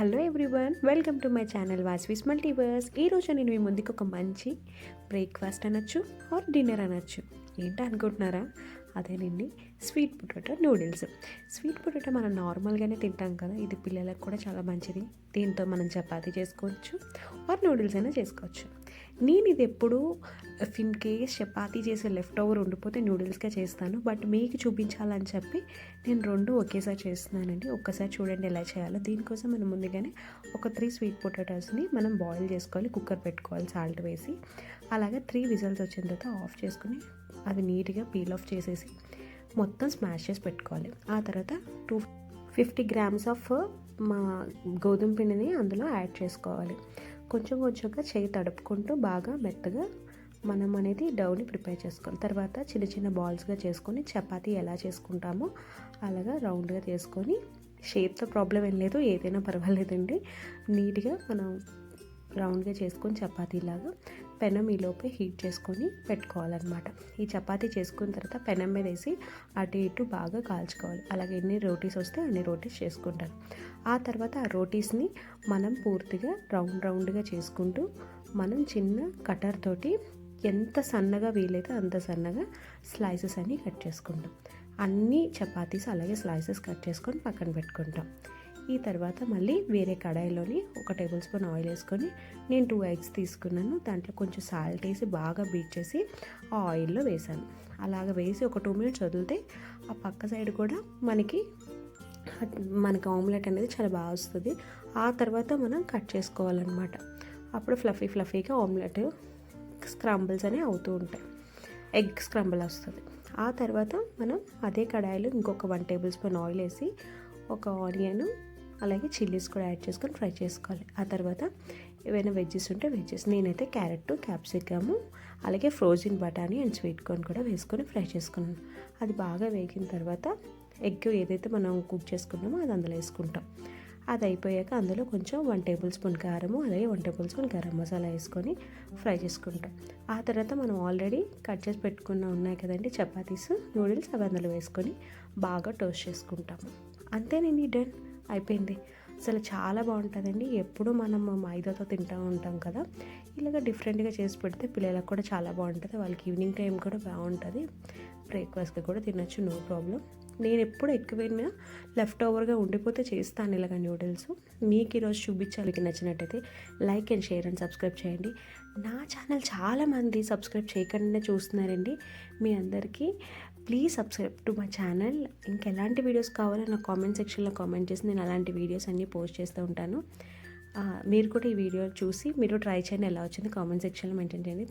Hello everyone welcome to my channel వాస్విస్ multiverse ఈరోజు నేను మీ ముందుకు ఒక మంచి బ్రేక్ఫాస్ట్ అనొచ్చు ఆర్ డిన్నర్ అనొచ్చు. ఏంటి అనుకుంటున్నారా? అదేనండి sweet potato noodles. Sweet potato మనం నార్మల్గానే తింటాం కదా ఇది పిల్లలకు కూడా చాలా మంచిది. దీంతో మనం చపాతీ చేసుకోవచ్చు ఆర్ నూడిల్స్ అయినా చేసుకోవచ్చు. నేను ఇది ఎప్పుడు ఇన్ కేస్ చపాతీ చేసే లెఫ్ట్ ఓవర్ ఉండిపోతే నూడిల్స్గా చేస్తాను. బట్ మీకు చూపించాలని చెప్పి నేను రెండు ఒకేసారి చేస్తున్నానండి. ఒక్కసారి చూడండి ఎలా చేయాలో. దీనికోసం మనం ముందుగానే ఒక త్రీ స్వీట్ పొటాటోస్ని మనం బాయిల్ చేసుకోవాలి. కుక్కర్ పెట్టుకోవాలి సాల్ట్ వేసి. అలాగే త్రీ విజల్స్ వచ్చిన తర్వాత ఆఫ్ చేసుకుని అది నీట్గా పీల్ ఆఫ్ చేసేసి మొత్తం స్మాష్ చేసి పెట్టుకోవాలి. ఆ తర్వాత టూ ఫిఫ్టీ గ్రామ్స్ ఆఫ్ మా గోధుమ పిండిని అందులో యాడ్ చేసుకోవాలి. కొంచెం కొంచెంగా చేయి తడుపుకుంటూ బాగా మెత్తగా మనం అనేది డౌని ప్రిపేర్ చేసుకోవాలి. తర్వాత చిన్న చిన్న బాల్స్గా చేసుకొని చపాతీ ఎలా చేసుకుంటామో అలాగా రౌండ్గా చేసుకొని షేప్తో ప్రాబ్లం ఏం లేదు ఏదైనా పర్వాలేదండి. నీట్గా మనం రౌండ్గా చేసుకొని చపాతీలాగా పెనం ఈలోపే హీట్ చేసుకొని పెట్టుకోవాలన్నమాట. ఈ చపాతీ చేసుకున్న తర్వాత పెనం మీద వేసి అటు ఇటు బాగా కాల్చుకోవాలి. అలాగే ఎన్ని రోటీస్ వస్తే అన్ని రోటీస్ చేసుకుంటాను ఆ తర్వాత ఆ రోటీస్ని మనం పూర్తిగా రౌండ్ రౌండ్గా చేసుకుంటూ మనం చిన్న కటర్ తోటి ఎంత సన్నగా వీలైతే అంత సన్నగా స్లైసెస్ అన్ని కట్ చేసుకుంటాం. అన్ని చపాతీస్ అలాగే స్లైసెస్ కట్ చేసుకొని పక్కన పెట్టుకుంటాం. ఈ తర్వాత మళ్ళీ వేరే కడాయిలోని ఒక టేబుల్ స్పూన్ ఆయిల్ వేసుకొని నేను టూ ఎగ్స్ తీసుకున్నాను. దాంట్లో కొంచెం సాల్ట్ వేసి బాగా బీట్ చేసి ఆ ఆయిల్లో వేసాను అలాగ వేసి ఒక టూ మినిట్స్ వదిలితే ఆ పక్క సైడ్ కూడా మనకి మనకి ఆమ్లెట్ అనేది చాలా బాగా వస్తుంది. ఆ తర్వాత మనం కట్ చేసుకోవాలన్నమాట. అప్పుడు ఫ్లఫీ ఫ్లఫీగా ఆమ్లెట్ స్క్రంబుల్స్ అనేవి అవుతూ ఉంటాయి. ఎగ్ స్క్రంబుల్ వస్తుంది. ఆ తర్వాత మనం అదే కడాయిలో ఇంకొక వన్ టేబుల్ స్పూన్ ఆయిల్ వేసి ఒక ఆనియన్ అలాగే చిల్లీస్ కూడా యాడ్ చేసుకొని ఫ్రై చేసుకోవాలి. ఆ తర్వాత ఏవైనా వెజ్జెస్ ఉంటే వెజ్జెస్. నేనైతే క్యారెట్ క్యాప్సికము అలాగే ఫ్రోజన్ బఠానీ అండ్ స్వీట్ కార్న్ కూడా వేసుకొని ఫ్రై చేసుకున్నాను. అది బాగా వేగిన తర్వాత ఎగ్ ఏదైతే మనం కుక్ చేసుకున్నామో అది అందులో వేసుకుంటాం. అది అయిపోయాక అందులో కొంచెం వన్ టేబుల్ స్పూన్ కారము అలాగే one tablespoon garam masala వేసుకొని ఫ్రై చేసుకుంటాం. ఆ తర్వాత మనం ఆల్రెడీ కట్ చేసి పెట్టుకున్న ఉన్నాయి కదండి చపాతీస్ నూడిల్స్ అవి అందులో వేసుకొని బాగా టోస్ట్ చేసుకుంటాము అంతేనండి డన్? అయిపోయింది. అసలు చాలా బాగుంటుందండి. ఎప్పుడు మనం మైదాతో తింటూ ఉంటాం కదా. ఇలాగ డిఫరెంట్గా చేసి పెడితే పిల్లలకు కూడా చాలా బాగుంటుంది. వాళ్ళకి ఈవినింగ్ టైం కూడా బాగుంటుంది. బ్రేక్ఫాస్ట్గా కూడా తినచ్చు నో ప్రాబ్లం నేను ఎప్పుడు ఎక్కువైనా లెఫ్ట్ ఓవర్గా ఉండిపోతే చేస్తాను ఇలాగ న్యూడిల్స్ మీకు ఈరోజు చూపించాలి నచ్చినట్టయితే like and share and subscribe చేయండి. నా ఛానల్ చాలామంది సబ్స్క్రైబ్ చేయకుండానే చూస్తున్నారండి. మీ అందరికీ please subscribe to my channel ఇంకెలాంటి videos కావాలో నా కామెంట్ సెక్షన్లో కామెంట్ చేసి నేను అలాంటి వీడియోస్ అన్నీ పోస్ట్ చేస్తూ ఉంటాను. మీరు కూడా ఈ వీడియో చూసి మీరు ట్రై చేయండి. ఎలా వచ్చింది కామెంట్ సెక్షన్లో మెయింటైన్ చేయండి.